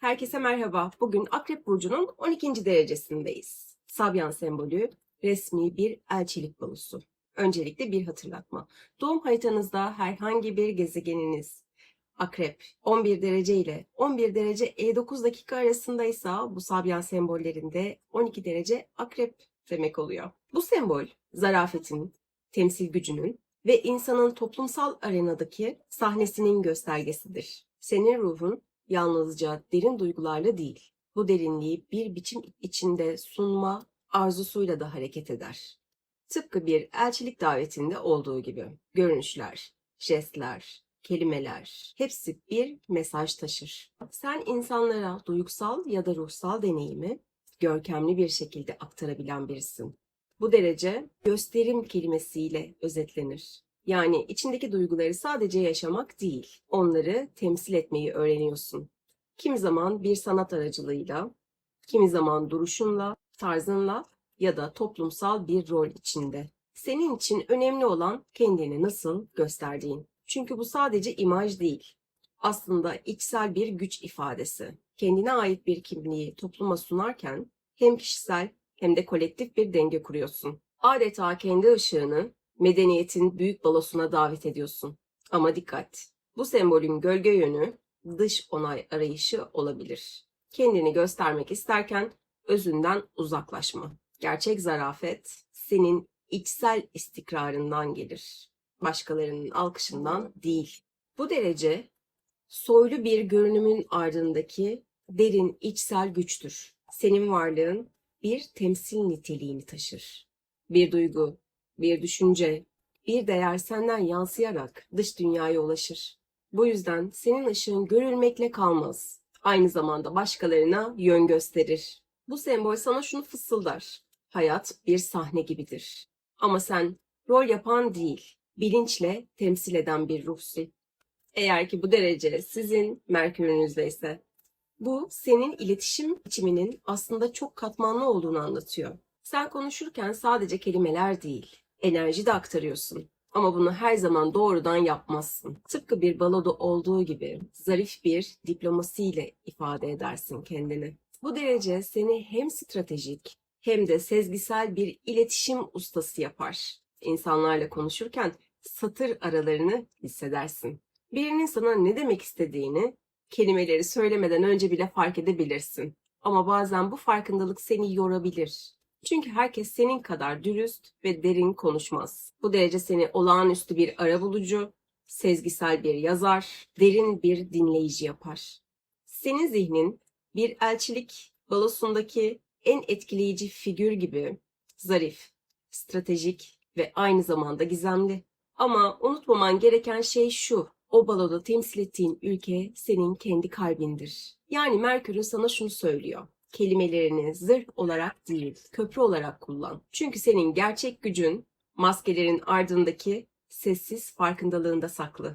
Herkese merhaba. Bugün Akrep Burcu'nun 12. derecesindeyiz. Sabyan sembolü resmi bir elçilik balosu. Öncelikle bir hatırlatma. Doğum haritanızda herhangi bir gezegeniniz Akrep 11 derece ile 11 derece E9 dakika arasındaysa bu Sabyan sembollerinde 12 derece Akrep demek oluyor. Bu sembol zarafetin, temsil gücünün ve insanın toplumsal arenadaki sahnesinin göstergesidir. Senin ruhun yalnızca derin duygularla değil, bu derinliği bir biçim içinde sunma arzusuyla da hareket eder. Tıpkı bir elçilik davetinde olduğu gibi görünüşler, jestler, kelimeler hepsi bir mesaj taşır. Sen insanlara duygusal ya da ruhsal deneyimi görkemli bir şekilde aktarabilen birisin. Bu derece gösterim kelimesiyle özetlenir. Yani içindeki duyguları sadece yaşamak değil, onları temsil etmeyi öğreniyorsun. Kimi zaman bir sanat aracılığıyla, kimi zaman duruşunla, tarzınla ya da toplumsal bir rol içinde. Senin için önemli olan kendini nasıl gösterdiğin. Çünkü bu sadece imaj değil. Aslında içsel bir güç ifadesi. Kendine ait bir kimliği topluma sunarken hem kişisel hem de kolektif bir denge kuruyorsun. Adeta kendi ışığını medeniyetin büyük balosuna davet ediyorsun. Ama dikkat! Bu sembolün gölge yönü dış onay arayışı olabilir. Kendini göstermek isterken özünden uzaklaşma. Gerçek zarafet senin içsel istikrarından gelir. Başkalarının alkışından değil. Bu derece soylu bir görünümün ardındaki derin içsel güçtür. Senin varlığın bir temsil niteliğini taşır. Bir duygu, bir düşünce, bir değer senden yansıyarak dış dünyaya ulaşır. Bu yüzden senin ışığın görülmekle kalmaz. Aynı zamanda başkalarına yön gösterir. Bu sembol sana şunu fısıldar. Hayat bir sahne gibidir. Ama sen rol yapan değil, bilinçle temsil eden bir ruhsun. Eğer ki bu derece sizin Merkür'ünüzde ise bu senin iletişim biçiminin aslında çok katmanlı olduğunu anlatıyor. Sen konuşurken sadece kelimeler değil, enerji de aktarıyorsun. Ama bunu her zaman doğrudan yapmazsın. Tıpkı bir baloda olduğu gibi zarif bir diplomasiyle ifade edersin kendini. Bu derece seni hem stratejik hem de sezgisel bir iletişim ustası yapar. İnsanlarla konuşurken satır aralarını hissedersin. Birinin sana ne demek istediğini kelimeleri söylemeden önce bile fark edebilirsin. Ama bazen bu farkındalık seni yorabilir. Çünkü herkes senin kadar dürüst ve derin konuşmaz. Bu derece seni olağanüstü bir arabulucu, sezgisel bir yazar, derin bir dinleyici yapar. Senin zihnin bir elçilik balosundaki en etkileyici figür gibi zarif, stratejik ve aynı zamanda gizemli. Ama unutmaman gereken şey şu. O baloda temsil ettiğin ülke senin kendi kalbindir. Yani Merkür'ün sana şunu söylüyor. Kelimelerini zırh olarak değil, köprü olarak kullan. Çünkü senin gerçek gücün maskelerin ardındaki sessiz farkındalığında saklı.